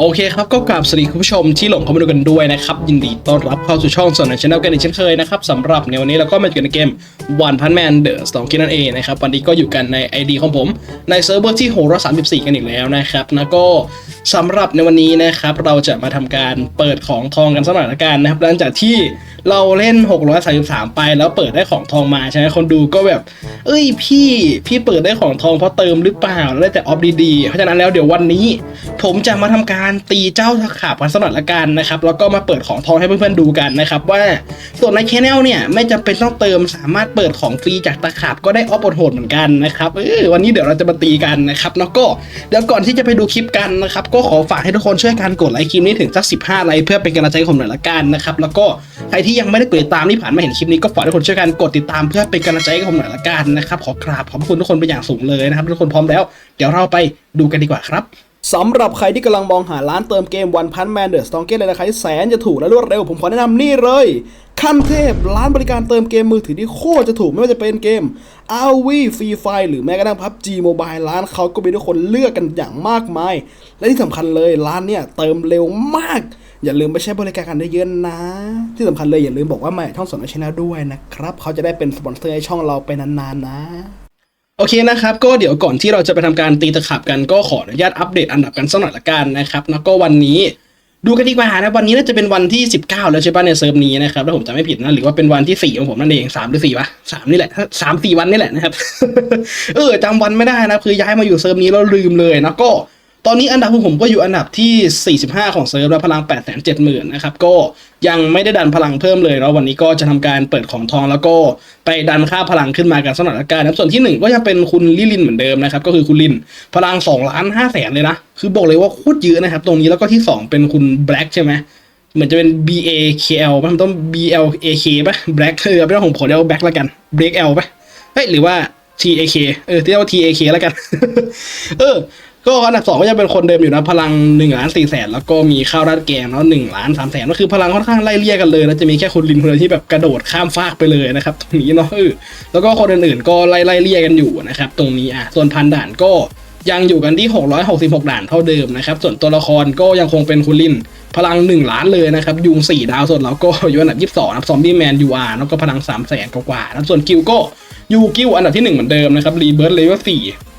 โอเคครับก็กราบสวัสดีคุณผู้ชมที่หลงเข้ามาดูกันด้วยนะครับ ยินดีต้อนรับเข้าสู่ช่องส่วนในช anel กันอีกเช่นเคยนะครับสำหรับในวันนี้เราก็มาอยู่กันในเกมวันพันแมนเดอร์สองกินนั่นเองนะครับวันนี้ก็อยู่กันใน ID ของผม ในเซิร์ฟเวอร์ที่โหรสามสิบสี่กันอีกแล้วนะครับแล้วก็สำหรับในวันนี้นะครับเราจะมาทำการเปิดของทองกันสักหน่อยละกันนะครับหลังจากที่เราเล่น 633 ไปแล้วเปิดได้ของทองมาใช่ไหมคนดูก็แบบ เอ้ยพี่พี่เปิดได้ของทองเพราะเติมหรือเปล่าแล้วได้แต่ออฟดีๆเพราะฉะนั้นแล้วเดี๋ยววันนี้ ผมจะมาทำการตีเจ้าตะขาบกันสักหน่อยละกันนะครับแล้วก็มาเปิดของทองให้เพื่อนๆดูกันนะครับว่าส่วนในแช anel เนี่ยไม่จำเป็นต้องเติมสามารถเปิดของฟรีจากตะขาบก็ได้ออฟโหดเหมือนกันนะครับเออวันนี้เดี๋ยวเราจะมาตีกันนะครับแล้วก็เดี๋ยวก่อนที่จะไปดูคลิปกันนะครับก็ขอฝากให้ทุกคนช่วยกันกดไลค์คลิปนี้ถึงสัก15ไลค์เพื่อเป็นกำลังใจให้ผมหน่อยละกันนะครับแล้วก็ใครที่ยังไม่ได้กดติดตามที่ผ่านมาเห็นคลิปนี้ก็ฝากให้ทุกคนช่วยกันกดติดตามเพื่อเป็นกำลังใจให้ผมหน่อยละกันนะครับขอกราบขอบคุณทุกคนเป็นอย่างสูงเลยนะครับทุกคนพร้อมแล้ว เดี๋ยวเราไปดูกันดีกว่าครับสำหรับใครที่กำลังมองหาร้านเติมเกม One Punch Man The Strong ในราคาที่แสนจะถูกและรวดเร็ว ผมขอแนะนำนี่เลย ขั้นเทพร้านบริการเติมเกมมือถือที่โคตรจะถูกไม่ว่าจะเป็นเกม RV Free Fire หรือแม้กระทั่ง PUBG Mobile ร้านเขาก็มีทุกคนเลือกกันอย่างมากมาย และที่สำคัญเลยร้านเนี่ยเติมเร็วมาก อย่าลืมไปใช้บริการกันได้เยอะๆนะ ที่สำคัญเลยอย่าลืมบอกว่ามาช่องสนชนะด้วยนะครับเขาจะได้เป็นสปอนเซอร์ให้ช่องเราไปนานๆนะโอเคนะครับก็เดี๋ยวก่อนที่เราจะไปทำการตีตะขับกันก็ขออนุญาตอัปเดตอันดับกันสักหน่อยละกันนะครับแล้วก็วันนี้ดูกันดีกว่านะวันนี้น่าจะเป็นวันที่ 19 แล้วใช่ป่ะในเซิร์ฟนี้นะครับถ้าผมจำไม่ผิดนะหรือว่าเป็นวันที่ 4 ของผมนั่นเอง3หรือ4วะสามนี่แหละสามสี่วันนี่แหละนะครับเออจำวันไม่ได้นะคือย้ายมาอยู่เซิร์ฟนี้แล้วลืมเลยนะก็ ตอนนี้อันดับของผมก็อยู่อันดับที่ 45 ของเซิร์ฟแล้วพลัง 8 7 0 0 0 0นะครับ ก็ยังไม่ได้ดันพลังเพิ่มเลยแล้ววันนี้ก็จะทำการเปิดของทองแล้วก็ไปดันค่าพลังขึ้นมากันสถานการณ์นะครับส่วนที่ 1 ก็ยังเป็นคุณลิลินเหมือนเดิมนะครับ ก็คือคุณลินพลัง2ล้าน5แสนเลยนะ คือบอกเลยว่าโคตรเยอะนะครับ ตรงนี้แล้วก็ที่ 2 เป็นคุณแบล็กใช่ไหมเหมือนจะเป็น B A K L ป่ะมันต้อง B L A K ป่ะ Black เออไม่ต้องผมขอเรียกว่า Black แล้วกัน Break L ป่ะเฮ้ยหรือว่า T A K เออเรียกว่า T A K แล้วกัน เออ ก็อันดับสองก็จะเป็นคนเดิมอยู่นะพลังหนึ่งล้านสี่แสนแล้วก็มีข้าวราดแกงแล้วหนึ่งล้านสามแสนก็คือพลังค่อนข้างไล่เลี่ยกันเลยแล้วจะมีแค่คุณลินคนเดียวที่แบบกระโดดข้ามฟากไปเลยนะครับตรงนี้เนาะแล้วก็คนอื่นๆก็ไล่ไล่เลี่ยกันอยู่นะครับตรงนี้อะส่วนพันด่านก็ยังอยู่กันที่ 666 ด่านเท่าเดิมนะครับ ส่วนตัวละครก็ยังคงเป็นคุณลิน พลัง 1 ล้านเลยนะครับ ยุง 4 ดาวส่วนเราก็อยู่อันดับ 22นะครับซอมบี้แมนยูอาร์แล้วก็พลัง3 0 0แสนกว่าๆนะครับส่วนกิลก็ยูกิลอันดับที่ 1 เหมือนเดิมนะครับรีเบิร์ดเลเวล4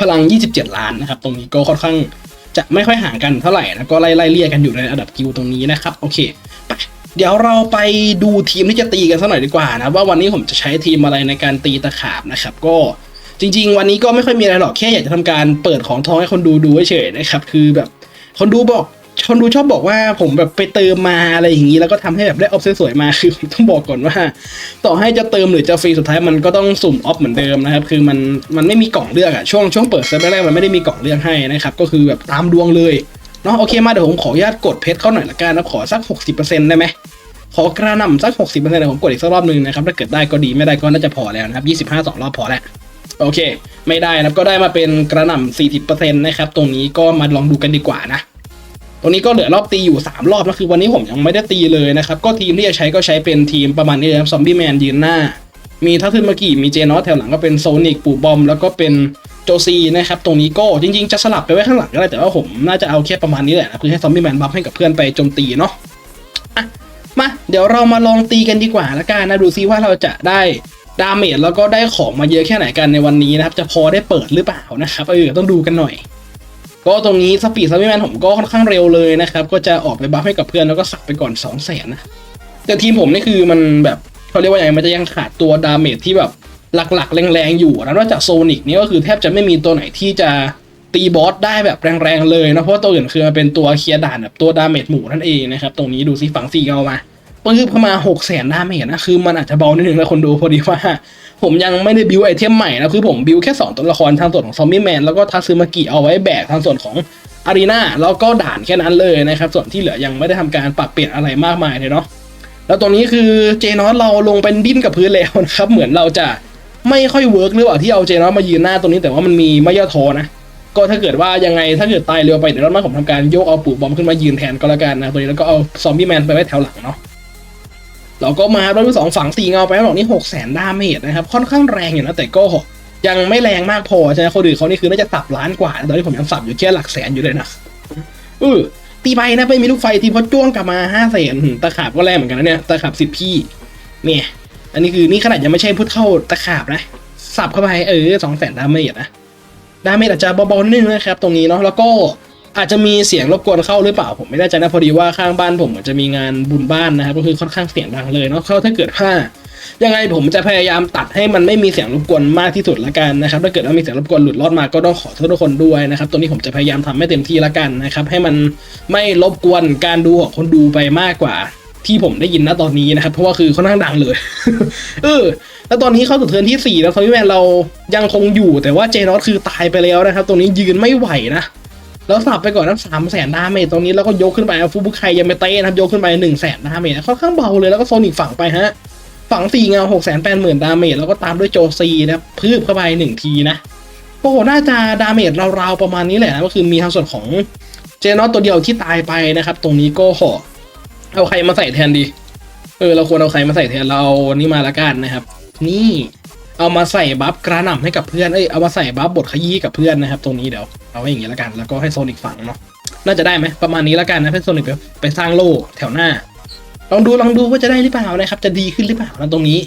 พลัง 27 ล้านนะครับ ตรงนี้ก็ค่อนข้างจะไม่ค่อยห่างกันเท่าไหร่นะก็ไล่ไล่เลี่ยกันอยู่ในอันดับกิวตรงนี้นะครับโอเคไปเดี๋ยวเราไปดูทีมที่จะตีกันสักหน่อยดีกว่านะว่าวันนี้ผมจะใช้ทีมอะไรในการตีตะขาบนะครับ ก็จริง ๆ วันนี้ก็ไม่ค่อยมีอะไรหรอกแค่อยากจะทำการเปิดของทองให้คนดูดูเฉยๆนะครับคือแบบคนดูบอก คนดูชอบบอกว่าผมแบบไปเติมมาอะไรอย่างนี้ แล้วก็ทำให้แบบได้ออฟสวยๆมาคือผมต้องบอกก่อนว่า ต่อให้จะเติมหรือจะฟรีสุดท้ายมันก็ต้องสุ่มออฟเหมือนเดิมนะครับคือมันมันไม่มีกล่องเลือกอะช่วงช่วงเปิดเซิร์ฟแรกๆมันไม่ได้มีกล่องเลือกให้นะครับก็คือแบบตามดวงเลยเนาะโอเคมาเดี๋ยวผมขออนุญาตกดเพชรเข้าหน่อยละกันนะขอสัก 60%ได้ไหมขอกระนำสัก 60%เดี๋ยวผมกดอีกสักรอบหนึ่งนะครับถ้าเกิดได้ก็ดีไม่ได้ก็น่าจะพอแล้วนะครับ25สองรอบพอแล้วโอเค ไม่ได้นะก็ได้มาเป็นกระหน่ำ40%นะครับตรงนี้ก็มาลองดูกันดีกว่านะ ตรงนี้ก็เหลือรอบตีอยู่ 3 รอบนะคือวันนี้ผมยังไม่ได้ตีเลยนะครับ ก็ทีมที่จะใช้ก็ใช้เป็นทีมประมาณนี้ครับซอมบี้แมนยืนหน้า มีทัทึนมากิมีเจนอสแถวหลังก็เป็นโซนิกปูบอม แล้วก็เป็นโจซีนะครับ ตรงนี้ก็จริงๆ จะสลับไปไว้ข้างหลังก็ได้แต่ว่าผมน่าจะเอาแค่ประมาณนี้แหละนะคือให้ซอมบี้แมนบัฟให้กับเพื่อนไปโจมตีเนาะอะมาเดี๋ยวเรามาลองตีกันดีกว่าละกันนะดูซิว่าเราจะได้ดาเมจแล้วก็ได้ของมาเยอะแค่ไหนกันในวันนี้นะครับ จะพอได้เปิดหรือเปล่านะครับเออต้องดูกันหน่อย ก็ตรงนี้สปีดซัมบี้แมนผมก็ค่อนข้างเร็วเลยนะครับ ก็จะออกไปบัฟให้กับเพื่อนแล้วก็สับไปก่อน2 0 0แสนนะ แต่ทีมผมนี่คือมันแบบเขาเรียกว่าอย่างมันจะยังขาดตัวดาเมจที่แบบหลักๆ แรงๆ อยู่นะนอกจากโซนิกนี่ก็คือแทบจะไม่มีตัวไหนที่จะตีบอสได้แบบแรงๆเลยนะเพราะตัวอื่นคือมันเป็นตัวเคลียร์ด่านแบบตัวดาเมจหมู่นั่นเองนะครับตรงนี้ดูซิฝั่งสี่เอามา ปื้ประมาหกแสนดาเมจนะคือมันอาจจะเบานิดนึงนะคนดูพอดีว่า ผมยังไม่ได้บิวไอเทมใหม่นะคือผมบิวแค่ 2 ตัวละครทางส่วนของซอมบี้แมนแล้วก็ทัซึมากิเอาไว้แบกทางส่วนของอารีนาแล้วก็ด่านแค่นั้นเลยนะครับ ส่วนที่เหลือยังไม่ได้ทำการปรับเปลี่ยนอะไรมากมายเลยเนาะแล้วตรงนี้คือเจนอสเราลงเป็นดิ้นกับพื้นแล้วนะครับ เหมือนเราจะไม่ค่อยเวิร์กหรือเปล่าที่เอาเจนอสมายืนหน้าตรงนี้แต่ว่ามันมีไม่ย่อท้อนะก็ถ้าเกิดว่ายังไงถ้าเกิดตายเร็วไปเดี๋ยวรอบหน้าผมทำการโยกเอาปู่บอมขึ้นมายืนแทนก็แล้วกันนะตัวนี้แล้วก็เอาซอมบี้แมนไปไว้แถวหลังเนาะ เราก็มารอบที่สองฝังสี่เงาไปแล้วบอกนี่หกแสนดาเมจนะครับ ค่อนข้างแรงอยู่นะแต่ก็ยังไม่แรงมากพอใช่ไหมคนอื่นเขานี่คือน่าจะสับล้านกว่าตอนนี้ผมยังสับอยู่แค่หลักแสนอยู่เลยนะเออตีไปนะไปมีลูกไฟทีมเขาจ้วงกลับมาห้าแสนตะขาบก็แรงเหมือนกันนะเนี่ยตะขาบสิบพี่เนี่ยอันนี้คือนี่ขนาดยังไม่ใช่พุทธเข้าตะขาบนะสับเข้าไปเออสองแสนดาเมจนะดาเมจอาจจะเบาๆนิดนึงนะครับ ตรงนี้เนาะแล้วก็ อาจจะมีเสียงรบกวนเข้าหรือเปล่าผมไม่แน่ใจนะพอดีว่าข้างบ้านผมเหมือนจะมีงานบุญบ้านนะครับก็คือค่อนข้างเสียงดังเลยเนาะเขาถ้าเกิดว่ายังไงผมจะพยายามตัดให้มันไม่มีเสียงรบกวนมากที่สุดละกันนะครับถ้าเกิดว่ามีเสียงรบกวนหลุดรอดมาก็ต้องขอโทษทุกคนด้วยนะครับตัวนี้ผมจะพยายามทำให้เต็มที่ละกันนะครับให้มันไม่รบกวนการดูของคนดูไปมากกว่าที่ผมได้ยินณตอนนี้นะครับ เพราะว่าคือค่อนข้างดังเลย เออ แล้วตอนนี้เข้าสู่เทิร์นที่ 4 แล้วฟอร์มิแมนเรายังคงอยู่แต่ว่าเจนอสคือตายไปแล้วนะครับ ตรงนี้ยืนไม่ไหวนะ แล้วสับไปก่อนนั้นสามแสนดาเมจตรงนี้แล้วก็ยกขึ้นไปฟูบุคไคยังไม่เต้นะครับยกขึ้นไปหนึ่งแสนดาเมจค่อนข้างเบาเลยแล้วก็โซนิกฝั่งไปฮะฝั่งสี่เงาหกแสนแปดหมื่นดาเมจแล้วก็ตามด้วยโจซีนะครับพืบเข้าไปหนึ่งทีนะโอ้โหน่าจะดาเมจราวๆประมาณนี้แหละนะก็คือมีทางส่วนของเจนอสตัวเดียวที่ตายไปนะครับ ตรงนี้ก็ขอเอาใครมาใส่แทนดี เออเราควรเอาใครมาใส่แทนเราอันนี่มาละกันนะครับ นี่ เอามาใส่บัฟกระหน่ำให้กับเพื่อนเอ้ยเอามาใส่บัฟบทขยี้กับเพื่อนนะครับตรงนี้เดี๋ยวเอาไว้อย่างนี้ละกัน แล้วก็ให้โซนิกฝังเนาะน่าจะได้ไหมประมาณนี้ละกันนะให้โซนิกไปไปสร้างโล่แถวหน้า ลองดูลองดูว่าจะได้หรือเปล่านะครับ จะดีขึ้นหรือเปล่านะตรงนี้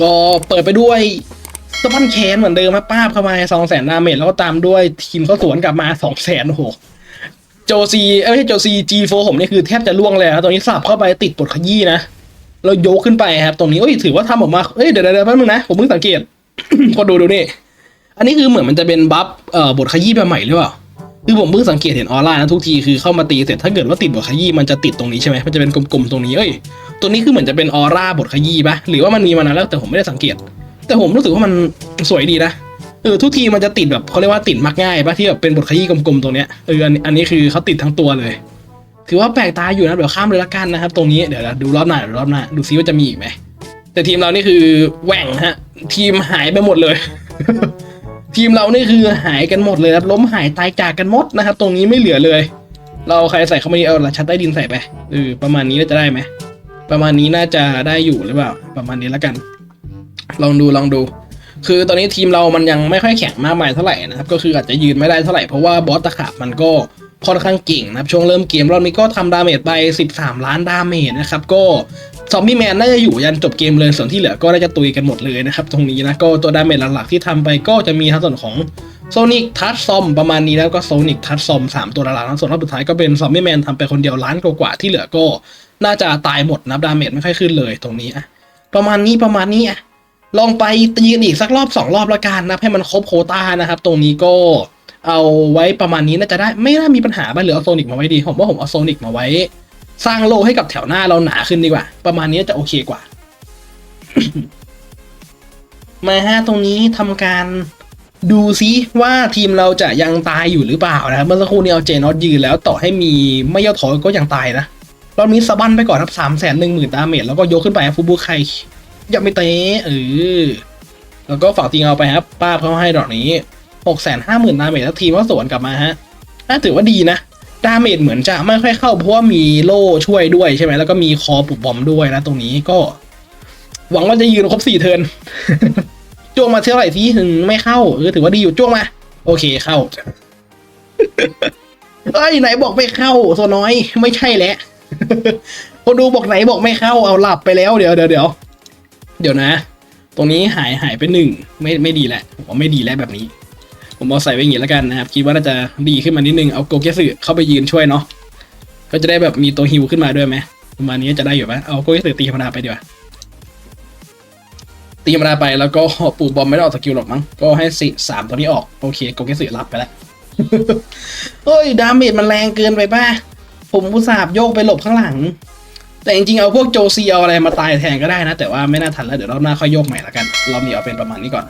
ก็เปิดไปด้วยสปันแคนเหมือนเดิมมาป้าบเข้ามาสองแสนดาเมจแล้วก็ตามด้วยทีมเขาสวนกลับมาสองแสนโอ้โหโจซีเอ้ยไม่ใช่โจซีจีโฟผมนี่คือแทบจะล่วงเลยนะตรงนี้สับเข้าไปติดบทขยี้นะ เรายกขึ้นไปครับ ตรงนี้เอ้ยถือว่าทำออกมาเอ้ยเดี๋ยวเดี๋ยวแป๊บนึงนะ ผมเพิ่งสังเกตคนดูดูนี่ อันนี้คือเหมือนมันจะเป็นบัฟเอ่อบทขยี้แบบใหม่หรือเปล่าคือผมเพิ่งสังเกตเห็นออร่านะทุกทีคือเข้ามาตีเสร็จถ้าเกิดว่าติดบทขยี้มันจะติดตรงนี้ใช่ไหมมันจะเป็นกลมๆตรงนี้เอ้ยตัวนี้คือเหมือนจะเป็นออร่าบทขยี้ปะหรือว่ามันมีมานานแล้วแต่ผมไม่ได้สังเกต แต่ผมรู้สึกว่ามันสวยดีนะเออทุกทีมันจะติดแบบเขาเรียกว่าติดมักง่ายปะที่แบบเป็นบทขยี้กลมๆตรงเนี้ยเอออันอันนี้คือเขาติดทั้งตัวเลย ถือว่าแปลกตาอยู่นะเดี๋ยวข้ามเลยละกันนะครับ ตรงนี้เดี๋ยวดูรอบหน้าเดี๋ยวรอบหน้าดูซิว่าจะมีอีกไหมแต่ทีมเรานี่คือแหว่งฮะ ทีมหายไปหมดเลย ทีมเรานี่คือหายกันหมดเลยครับล้มหายตายจากกันหมดนะครับ ตรงนี้ไม่เหลือเลย เราใครใส่เข้ามาดีเอาละชัดใต้ดินใส่ไปเออประมาณนี้น่าจะได้ไหมประมาณนี้น่าจะได้อยู่หรือเปล่า ประมาณนี้แล้วกัน ลองดูลองดู คือตอนนี้ทีมเรามันยังไม่ค่อยแข็งมากมายเท่าไหร่นะครับ ก็คืออาจจะยืนไม่ได้เท่าไหร่เพราะว่าบอสตะขาบมันก็ ค่อนข้างเก่งนะครับช่วงเริ่มเกมรอบนี้ก็ทำดาเมจไป 13 ล้านดาเมจนะครับก็ซอมบี้แมนน่าจะอยู่ยันจบเกมเลยส่วนที่เหลือก็น่าจะตุยกันหมดเลยนะครับตรงนี้นะก็ตัวดาเมจหลักๆที่ทำไปก็จะมีทั้งส่วนของโซนิกทัชซอมประมาณนี้แล้วก็โซนิกทัชซอมสามตัวหลักๆแล้วส่วนรอบสุดท้ายก็เป็นซอมบี้แมนทำไปคนเดียวล้านกว่าที่เหลือก็น่าจะตายหมดนับดาเมจไม่ค่อยขึ้นเลยตรงนี้อะประมาณนี้ประมาณนี้อะลองไปตีกันอีกสักรอบสองรอบละกันนะให้มันครบโคต้านะครับ ตรงนี้ก็ เอาไว้ประมาณนี้น่าจะได้ไม่น่ามีปัญหาบ้างหรือเอาโซนิกมาไว้ดีผมว่าผมเอาโซนิกมาไว้ สร้างโลให้กับแถวหน้าเราหนาขึ้นดีกว่า ประมาณนี้จะโอเคกว่า มาฮะตรงนี้ทำการดูซิว่าทีมเราจะยังตายอยู่หรือเปล่านะครับเมื่อสักครู่นี้เอาเจนอตยืนแล้วต่อให้มีไม่ย่อถอยก็ยังตายนะรอบนี้สะบั้นไปก่อนครับสามแสนหนึ่งหมื่นดาเมจแล้วก็ยกขึ้นไปฟูบูไคยังไม่เตะเออแล้วก็ฝากทีมเอาไปครับป้าบเขาให้ดอกนี้ หกแสนห้าหมื่นดาเมจแล้วทีมก็สวนกลับมาฮะน่าถือว่าดีนะดาเมจเหมือนจะไม่ค่อยเข้าเพราะว่ามีโล่ช่วยด้วยใช่ไหมแล้วก็มีคอปุบบอมด้วยนะตรงนี้ก็ หวังว่าจะยืนครบสี่เทิร์นจ้วงมาเท่าไหร่ที่ถึงไม่เข้าเออถือว่าดีอยู่จ้วงมา โอเคเข้าเอ้ยไหนบอกไม่เข้าโซน้อยไม่ใช่แหละคนดูบอกไหนบอกไม่เข้าเอาหลับไปแล้วเดี๋ยวเดี๋ยวเดี๋ยวเดี๋ยวนะ ตรงนี้หายหายไปหนึ่งไม่ไม่ดีแหละผมว่าไม่ดีแล้วแบบนี้ ผมเอาใส่ไว้อย่างนี้แล้วกันนะครับ คิดว่าน่าจะดีขึ้นมานิดนึง เอาโกเกสึเข้าไปยืนช่วยเนาะ ก็จะได้แบบมีตัวฮิวขึ้นมาด้วยไหมประมาณนี้จะได้อยู่ไหมเอาโกเกสึตีธรรมดาไปดีกว่า ตีธรรมดาไปแล้วก็ปูบอมไม่ได้ออกสกิลหรอกมั้ง ก็ให้สิสามตัวนี้ออก โอเคโกเกสึรับไปแล้วเฮ้ยดาเมจมันแรงเกินไปป่ะ ผมอุตส่าห์โยกไปหลบข้างหลัง แต่จริงๆเอาพวกโจซีเอาอะไรมาตายแทนก็ได้นะ แต่ว่าไม่น่าทันแล้วเดี๋ยวรอบหน้าค่อยโยกใหม่ละกันรอบนี้เอาเป็นประมาณนี้ก่อน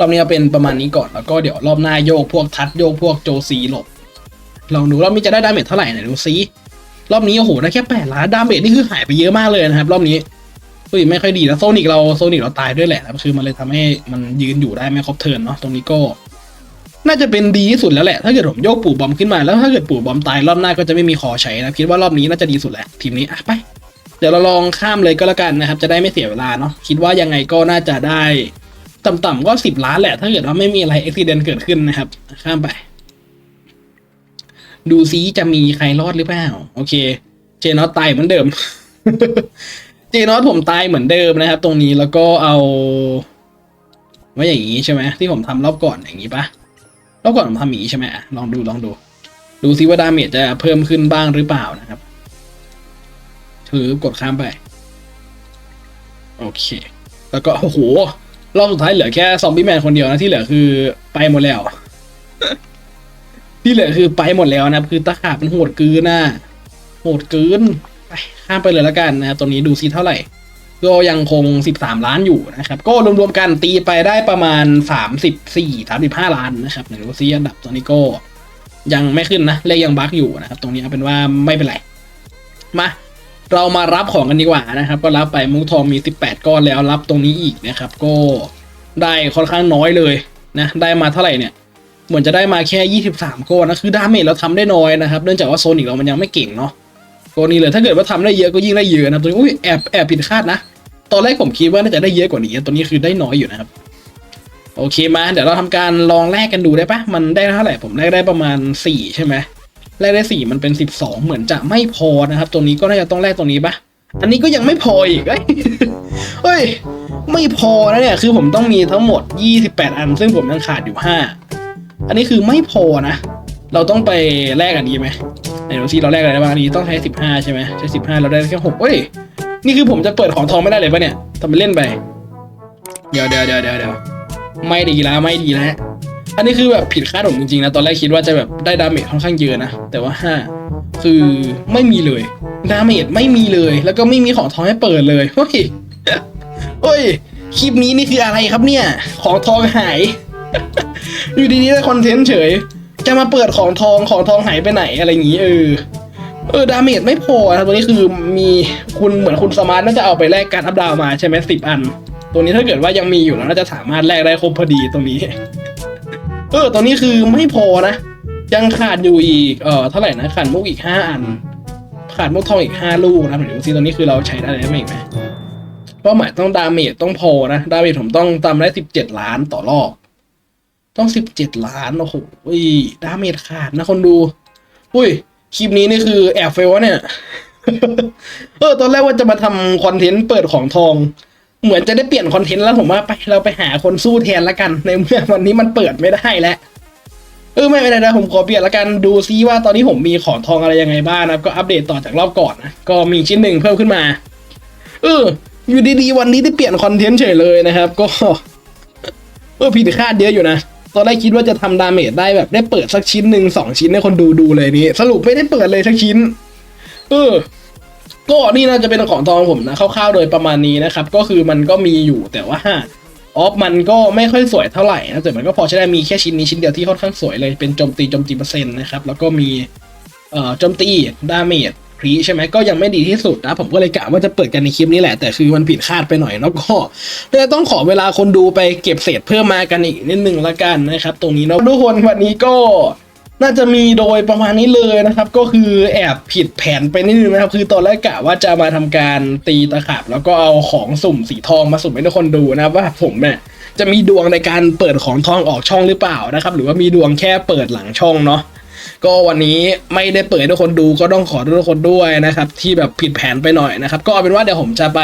รอบนี้เอาเป็นประมาณนี้ก่อนแล้วก็เดี๋ยวรอบหน้าโยกพวกทัดโยกพวกโจซีหลบลองดูรอบนี้จะได้ดาเมจเท่าไหร่ไหนดูซิรอบนี้โอ้โหได้แค่แปดล้านดาเมจนี่คือหายไปเยอะมากเลยนะครับ รอบนี้เฮ้ยไม่ค่อยดีแล้วโซนิกเราโซนิกเราตายด้วยแหละคือมันเลยทำให้มันยืนอยู่ได้ไม่ครบเทิร์นเนาะตรงนี้ก็ น่าจะเป็นดีที่สุดแล้วแหละ ถ้าเกิดผมโยกปู่บอมขึ้นมาแล้วถ้าเกิดปู่บอมตายรอบหน้าก็จะไม่มีคอใช้นะคิดว่ารอบนี้น่าจะดีสุดแหละทีมนี้อะไป เดี๋ยวเราลองข้ามเลยก็แล้วกันนะครับ จะได้ไม่เสียเวลาเนาะคิดว่ายังไงก็น่าจะได้ ต่ำๆก็สิบล้านแหละ ถ้าเกิดว่าไม่มีอะไรอุบิเหตุเกิดขึ้นนะครับ ข้ามไป ดูซิจะมีใครรอดหรือเปล่า โอเค เจนอตตายเหมือนเดิม เจนอตผมตายเหมือนเดิมนะครับ ตรงนี้แล้วก็เอาไว้อย่างนี้ใช่ไหมที่ผมทำรอบก่อนอย่างนี้ปะรอบก่อนผมทำอย่างนี้ใช่ไหมลองดูลองดู ดูซิว่าดาเมจจะเพิ่มขึ้นบ้างหรือเปล่านะครับถือกดข้ามไป โอเค แล้วก็โอ้โห รอบสุดท้ายเหลือแค่ซอมบี้แมนคนเดียวนะที่เหลือคือไปหมดแล้ว ที่เหลือคือไปหมดแล้วนะครับคือตะขาบมันโหดเกินน่ะโหดเกินไปข้ามไปเลยแล้วกันนะครับตรงนี้ดูซิเท่าไหร่ก็ยังคง 13 ล้านอยู่นะครับ ก็รวมๆกันตีไปได้ประมาณ 34 35 ล้านนะครับไหนดูซิอันดับตอนนี้ก็ยังไม่ขึ้นนะ เลขยังบั๊กอยู่นะครับ ตรงนี้เอาเป็นว่าไม่เป็นไร มา เรามารับของกันดีกว่านะครับ ก็รับไปมุกทองมี 18 ก้อนแล้วรับตรงนี้อีกนะครับ ก็ได้ค่อนข้างน้อยเลยนะได้มาเท่าไหร่เนี่ยเหมือนจะได้มาแค่ 23 ก้อนนะคือดาเมจเราทำได้น้อยนะครับเนื่องจากว่าโซนิกเรามันยังไม่เก่งเนาะตัวนี้เลยถ้าเกิดว่าทำได้เยอะก็ยิ่งได้เยอะนะตัวนี้อุ้ยแอบแอบผิดคาดนะตอนแรกผมคิดว่าน่าจะได้เยอะกว่านี้ตัวนี้คือได้น้อยอยู่นะครับ โอเคมาเดี๋ยวเราทำการลองแลกกันดูได้ปะมันได้เท่าไหร่ผมแลกได้ประมาณ 4 ใช่ไหม แลกได้สี่มันเป็นสิบสองเหมือนจะไม่พอนะครับ ตัวนี้ก็น่าจะต้องแลกตัวนี้ปะอันนี้ก็ยังไม่พออีกเอ้ยเฮ้ยไม่พอนะเนี่ยคือผมต้องมีทั้งหมด 28 อัน ซึ่งผมยังขาดอยู่ 5 อันนี้คือไม่พอนะ เราต้องไปแลกอันนี้ไหมไหนดูซิเราแลกอะไรได้บ้างอันนี้ต้องใช้ 15 ใช่ไหมใช้ 15 เราได้แค่6เอ้ยนี่คือผมจะเปิดของทองไม่ได้เลยปะเนี่ยทำไปเล่นไป เดี๋ยวเดี๋ยวเดี๋ยวเดี๋ยวเดี๋ยวไม่ดีแล้วไม่ดีแล้ว อันนี้คือแบบผิดคาดผมจริงๆนะตอนแรกคิดว่าจะแบบได้ดาเมจค่อนข้างเยอะนะ แต่ว่าห้าคือไม่มีเลยดาเมจไม่มีเลย แล้วก็ไม่มีของทองให้เปิดเลยเฮ้ยเฮ้ยคลิปนี้นี่คืออะไรครับเนี่ย ของทองหาย อยู่ดีๆได้คอนเทนต์เฉย จะมาเปิดของทองของทองหายไปไหนอะไรอย่างงี้เออเออดาเมจไม่พอนะตัวนี้คือมีคุณเหมือนคุณสมาร์ทน่าจะเอาไปแลกการอัพดาวมาใช่ไหมสิบอัน ตัวนี้ถ้าเกิดว่ายังมีอยู่แล้วน่าจะสามารถแลกได้ครบพอดีตรงนี้ เออ ตอนนี้คือไม่พอนะ ยังขาดอยู่อีก เอ่อ เท่าไหร่นะ ขาดมุกอีกห้าอัน ขาดมุกทองอีกห้าลูกนะเดี๋ยวดูซิตอนนี้คือเราใช้ได้ไรไหมไหมเป้าหมายต้องดาเมจต้องพอนะ ดาเมจผมต้องตามได้สิบเจ็ดล้านต่อรอบ ต้องสิบเจ็ดล้านโอ้โว้ยดาเมจขาดนะคนดู อุ้ย คลิปนี้นี่คือแอบเฟลวะเนี่ย เออ ตอนแรกว่าจะมาทำคอนเทนต์เปิดของทอง เหมือนจะได้เปลี่ยนคอนเทนต์แล้วผมว่าไปเราไปหาคนสู้แทนละกัน ในเมื่อวันนี้มันเปิดไม่ได้แล้วเออไม่เป็นไรนะผมขอเปลี่ยนละกันดูซิว่าตอนนี้ผมมีของทองอะไรยังไงบ้างนะครับก็อัปเดตต่อจากรอบก่อนนะก็มีชิ้นหนึ่งเพิ่มขึ้นมา เออ อยู่ดีๆวันนี้ได้เปลี่ยนคอนเทนต์เฉยเลยนะครับ ก็เออผิดคาดเยอะอยู่นะตอนแรกคิดว่าจะทำดาเมจได้แบบได้เปิดสักชิ้นหนึ่งสองชิ้นให้คนดูดูเลยนี่สรุปไม่ได้เปิดเลยสักชิ้น เออ ก็นี่น่าจะเป็นของทองผมนะคร่าวๆโดยประมาณนี้นะครับ ก็คือมันก็มีอยู่แต่ว่าออฟมันก็ไม่ค่อยสวยเท่าไหร่นะแต่มันก็พอใช้ได้มีแค่ชิ้นนี้ชิ้นเดียวที่ค่อนข้างสวยเลยเป็นโจมตีโจมตีเปอร์เซ็นต์นะครับแล้วก็มีเอ่อโจมตีดาเมจครีใช่ไหมก็ยังไม่ดีที่สุดนะผมก็เลยกะว่าจะเปิดกันในคลิปนี้แหละแต่คือมันผิดคาดไปหน่อยแล้วก็เลยต้องขอเวลาคนดูไปเก็บเศษเพิ่มมากันอีกนิดนึงละกันนะครับ ตรงนี้เนาะทุกคนวันนี้ก็ น่าจะมีโดยประมาณนี้เลยนะครับ ก็คือแอบผิดแผนไปนิดนึงนะครับ คือตอนแรกกะว่าจะมาทำการตีตะขาบ แล้วก็เอาของสุ่มสีทองมาสุ่มให้ทุกคนดูนะครับว่าผมเนี่ยจะมีดวงในการเปิดของทองออกช่องหรือเปล่านะครับ หรือว่ามีดวงแค่เปิดหลังช่องเนาะก็วันนี้ไม่ได้เปิดให้ทุกคนดูก็ต้องขอทุกคนด้วยนะครับ ที่แบบผิดแผนไปหน่อยนะครับ ก็เอาเป็นว่าเดี๋ยวผมจะไป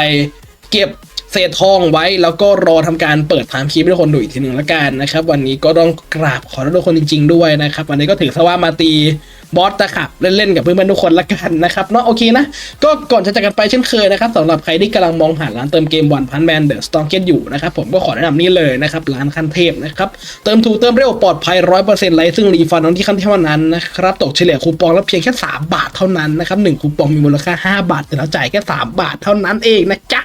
เก็บ เศษทองไว้แล้วก็รอทำการเปิดถามคลิปให้ทุกคนดูอีกทีหนึ่งละกันนะครับ วันนี้ก็ต้องกราบขอโทษทุกคนจริง ๆ ด้วยนะครับ วันนี้ก็ถือซะว่ามาตีบอสตะขับเล่นๆกับเพื่อนๆทุกคนละกันนะครับเนาะโอเคนะ ก็ก่อนจะจากกันไปเช่นเคยนะครับสำหรับใครที่กำลังมองหาร้านเติมเกมวันพันแมนเดอะสตองเกตอยู่นะครับผมก็ขอแนะนำนี่เลยนะครับร้านคันเทพนะครับเติมถูกเติมเร็วปลอดภัยร้อยเปอร์เซ็นต์ไร้ซึ่งรีฟันน้องที่คันเท่านั้นนะครับตกเฉลี่ยคูปองแล้วเพียงแค่ 3 บาทเท่านั้นนะครับหนึ่งคูปองมีมูลค่า 5 บาทแต่เราจ่ายแค่ 3 บาทเท่านั้นเองนะจ๊ะ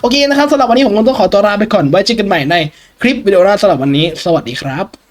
โอเคนะครับสำหรับวันนี้ผมก็ต้องขอตัวลาไปก่อนไว้เจอกันใหม่ในคลิปวิดีโอหน้าสำหรับวันนี้ สวัสดีครับ